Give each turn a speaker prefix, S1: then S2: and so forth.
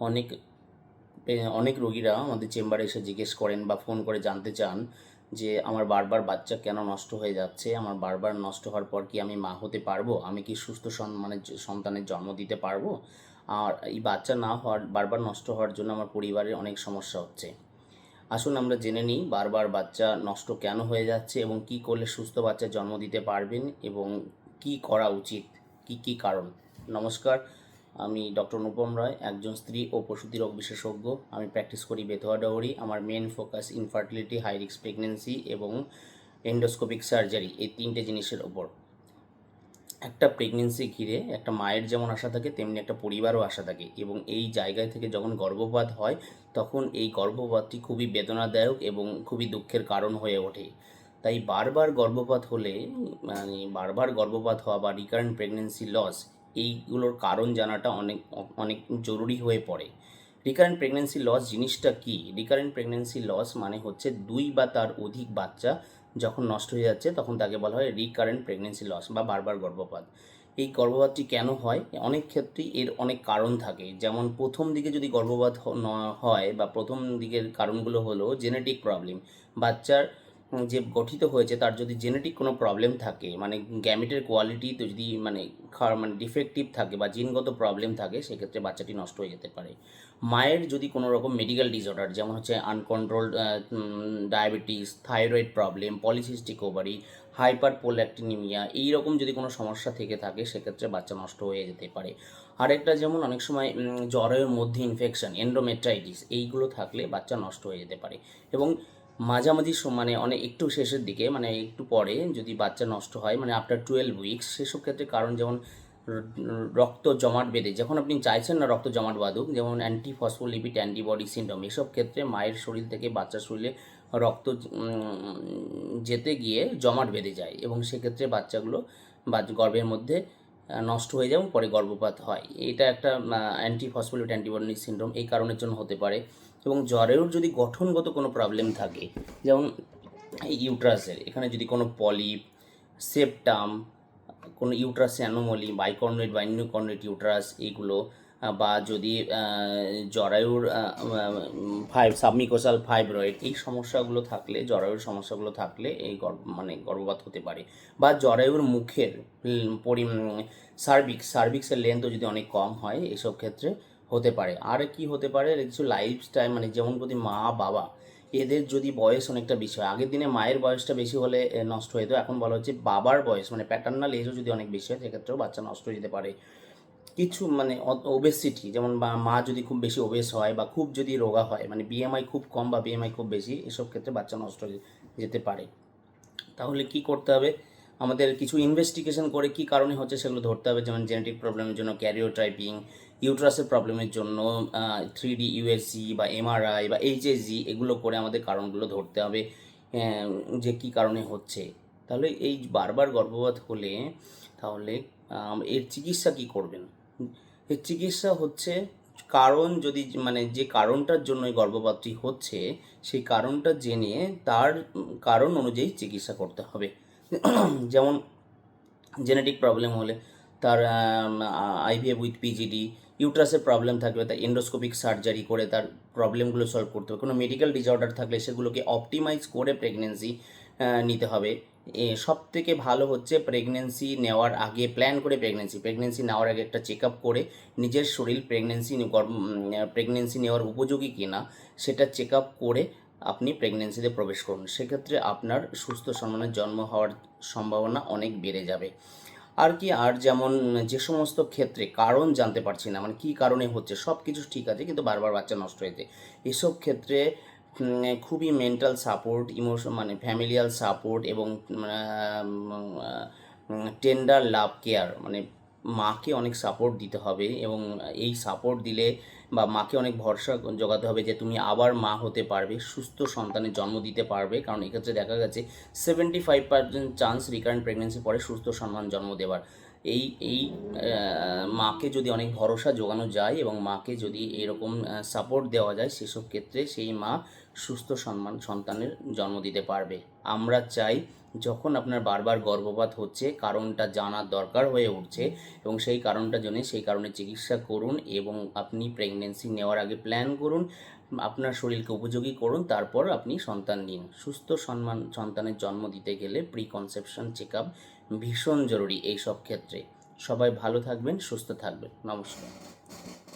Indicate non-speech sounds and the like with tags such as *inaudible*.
S1: অনেক অনেক রোগীরা আমাদের চেম্বারে এসে জিজ্ঞেস করেন বা ফোন করে জানতে চান যে আমার বারবার বাচ্চা কেন নষ্ট হয়ে যাচ্ছে? আমার বারবার নষ্ট হওয়ার পর কি আমি মা হতে পারব? আমি কি সুস্থ মানে সন্তানের জন্ম দিতে পারব? আর এই বাচ্চা না হওয়ার, বারবার নষ্ট হওয়ার জন্য আমার পরিবারের অনেক সমস্যা হচ্ছে। আসুন আমরা জেনে নিই বারবার বাচ্চা নষ্ট কেন হয়ে যাচ্ছে এবং কি করলে সুস্থ বাচ্চা জন্ম দিতে পারবেন এবং কি করা উচিত? কি কি কারণ? নমস্কার। আমি ডক্টর অনুপম রায়, একজন স্ত্রী ও প্রসূতি রোগ বিশেষজ্ঞ। আমি প্র্যাকটিস করি বেথুয়া ডহরি। আমার মেন ফোকাস ইনফার্টিলিটি হাই রিক্স প্রেগনেন্সি এবং এন্ডোস্কোপিক সার্জারি এই তিনটে জিনিসের ওপর। একটা প্রেগনেন্সি ঘিরে একটা মায়ের যেমন আশা থাকে, তেমনি একটা পরিবারও আশা থাকে এবং এই জায়গায় থেকে যখন গর্ভপাত হয়, তখন এই গর্ভপাতটি খুবই বেদনাদায়ক এবং খুবই দুঃখের কারণ হয়ে ওঠে। তাই বারবার গর্ভপাত হলে মানে বারবার গর্ভপাত হওয়া বা রিকারেন্ট প্রেগনেন্সি লস এইগুলোর কারণ জানাটা অনেক অনেক জরুরি হয়ে পড়ে। রিকারেন্ট প্রেগনেন্সি লস জিনিসটা কি? রিকারেন্ট প্রেগনেন্সি লস মানে হচ্ছে দুই বা তার অধিক বাচ্চা যখন নষ্ট হয়ে যাচ্ছে, তখন তাকে বলা হয় রিকারেন্ট প্রেগনেন্সি লস বা বারবার গর্ভপাত। এই গর্ভপাতটি কেন হয়? অনেক ক্ষেত্রেই এর অনেক কারণ থাকে। যেমন প্রথম দিকে যদি গর্ভপাত হয় বা প্রথম দিকের কারণগুলো হলো জেনেটিক প্রবলেম বাচ্চার যে গঠিত হয়েছে, তার যদি জেনেটিক কোনো প্রবলেম থাকে মানে গ্যামেটের কোয়ালিটি তো যদি মানে মানে ডিফেক্টিভ থাকে বা জিনগত প্রবলেম থাকে, সেক্ষেত্রে বাচ্চাটি নষ্ট হয়ে যেতে পারে। মায়ের যদি কোনো রকম মেডিকেল ডিসঅর্ডার যেমন হচ্ছে uncontrolled diabetes thyroid problem polycystic ovary hyperprolactinaemia এইরকম যদি কোনো সমস্যা থেকে থাকে, সেক্ষেত্রে বাচ্চা নষ্ট হয়ে যেতে পারে। আরেকটা যেমন অনেক সময় জ্বরের মধ্যে ইনফেকশন এন্ডোমেট্রাইটিস এইগুলো থাকলে বাচ্চা নষ্ট হয়ে যেতে পারে। এবং মাঝামাঝি মানে অনেক একটু শেষের দিকে মানে একটু পরে যদি বাচ্চা নষ্ট হয় মানে আফটার টুয়েলভ উইকস সেসব ক্ষেত্রে কারণ যেমন রক্ত জমাট বেঁধে, যখন আপনি চাইছেন না রক্ত জমাট বাঁধুক, যেমন অ্যান্টি ফসফোলিপিড অ্যান্টিবডি সিন্ড্রোম এসব ক্ষেত্রে মায়ের শরীর থেকে বাচ্চার শরীরে রক্ত যেতে গিয়ে জমাট বেঁধে যায় এবং সেক্ষেত্রে বাচ্চাগুলো বা গর্ভের মধ্যে নষ্ট হয়ে যায় এবং পরে গর্ভপাত হয়। এটা একটা অ্যান্টি ফসফোলিপিড অ্যান্টিবডি সিন্ড্রোম এই কারণের জন্য হতে পারে। এবং জ্বরেও যদি গঠনগত কোনো প্রবলেম থাকে, যেমন ইউট্রাসের এখানে যদি কোনো পলিপ সেপটাম কোনো ইউট্রাস অ্যানোমলি বাইকর্নেট বা ইউনিকর্নেট ইউট্রাস এইগুলো বা যদি জরায়ুর ফাইভ সাবমিকোসাল ফাইব্রয়েড এই সমস্যাগুলো থাকলে, জরায়ুর সমস্যাগুলো থাকলে এই গর্ভ মানে গর্ভপাত হতে পারে। বা জরায়ুর মুখের পরি সার্ভিক্স সার্ভিক্সের লেন্থও যদি অনেক কম হয়, এসব ক্ষেত্রে হতে পারে। আর কি হতে পারে? কিছু লাইফস্টাইল মানে যেমন যদি মা, বাবা, এদের যদি বয়স অনেকটা বেশি হয়, আগের দিনে মায়ের বয়সটা বেশি হলে নষ্ট হয়ে এখন বলা হচ্ছে বাবার বয়স মানে প্যাটার্নাল এজও যদি অনেক বেশি হয়, সেক্ষেত্রেও বাচ্চা নষ্ট হয়ে যেতে পারে। কিছু মানে ওবেসিটি যেমন মা যদি খুব বেশি ওবেস হয় বা খুব যদি রোগা হয় মানে বিএমআই খুব কম বা বিএমআই খুব বেশি, এসব ক্ষেত্রে বাচ্চা নষ্ট হয়ে যেতে পারে। তাহলে কি করতে হবে? আমাদের কিছু ইনভেস্টিগেশন করে কি কারণে হচ্ছে সেগুলো ধরতে হবে, যেমন জেনেটিক প্রবলেমের জন্য ক্যারিওটাইপিং ইউট্রাসের প্রবলেমের জন্য থ্রি ডি ইউএসজি বা এমআরআই বা এইচএসজি এগুলো করে আমাদের কারণগুলো ধরতে হবে যে কি কারণে হচ্ছে। তাহলে এই বারবার গর্ভপাত হলে তাহলে এর চিকিৎসা কি করবেন? এর চিকিৎসা হচ্ছে কারণ যদি মানে যে কারণটার জন্য এই গর্ভপাতটি হচ্ছে, সেই কারণটা জেনে তার কারণ অনুযায়ী চিকিৎসা করতে হবে। *clears throat* যেমন জেনেটিক প্রবলেম হলে তার আইভিএফ উইথ পিজিডি ইউট্রাসের প্রবলেম থাকলে তার এন্ডোস্কোপিক সার্জারি করে তার প্রবলেমগুলো সলভ করতে হবে। কোনো মেডিকেল ডিসঅর্ডার থাকলে সেগুলোকে অপটিমাইজ করে প্রেগনেন্সি নিতে হবে। সব থেকে ভালো হচ্ছে প্রেগনেন্সি নেওয়ার আগে প্ল্যান করে প্রেগনেন্সি প্রেগনেন্সি নেওয়ার আগে একটা চেক আপ করে নিজের শরীর প্রেগনেন্সি প্রেগনেন্সি নেওয়ার উপযোগী কিনা, সেটা চেক আপ করে আপনি প্রেগনেন্সিতে প্রবেশ করুন, সেক্ষেত্রে আপনার সুস্থ সন্তানের জন্ম হওয়ার সম্ভাবনা অনেক বেড়ে যাবে। আর কি, আর যেমন যে সমস্ত ক্ষেত্রে কারণ জানতে পারছি না মানে কী কারণে হচ্ছে সব কিছু ঠিক আছে, কিন্তু বারবার বাচ্চা নষ্ট হয়েছে। এসব ক্ষেত্রে খুবই মেন্টাল সাপোর্ট ইমোশন মানে ফ্যামিলিয়াল সাপোর্ট এবং টেন্ডার লাভ কেয়ার মানে মাকে অনেক সাপোর্ট দিতে হবে এবং এই সাপোর্ট দিলে বা মাকে অনেক ভরসা জোগাতে হবে যে তুমি আবার মা হতে পারবে, সুস্থ সন্তানের জন্ম দিতে পারবে। কারণ এক্ষেত্রে দেখা গেছে seventy five percent chance recurrent pregnancy পরে সুস্থ সন্তান জন্ম দেওয়ার এই এই মাকে যদি অনেক ভরসা যোগানো যায় এবং মাকে যদি এরকম সাপোর্ট দেওয়া যায় সেসব ক্ষেত্রে সেই মা সুস্থ সম্মান সন্তানের জন্ম দিতে পারবে। আমরা চাই যখন আপনার বারবার গর্ভপাত হচ্ছে কারণটা জানার দরকার হয়ে উঠছে এবং সেই কারণটা জেনে সেই কারণে চিকিৎসা করুন এবং আপনি প্রেগনেন্সি নেওয়ার আগে প্ল্যান করুন। আপনার শরীরকে উপযোগী করুন, তারপর আপনি সন্তান নিন। সুস্থ সম্মান সন্তানের জন্ম দিতে গেলে প্রি কনসেপশন চেক আপ ভীষণ জরুরি এই সব ক্ষেত্রে। সবাই ভালো থাকবেন, সুস্থ থাকবেন। নমস্কার।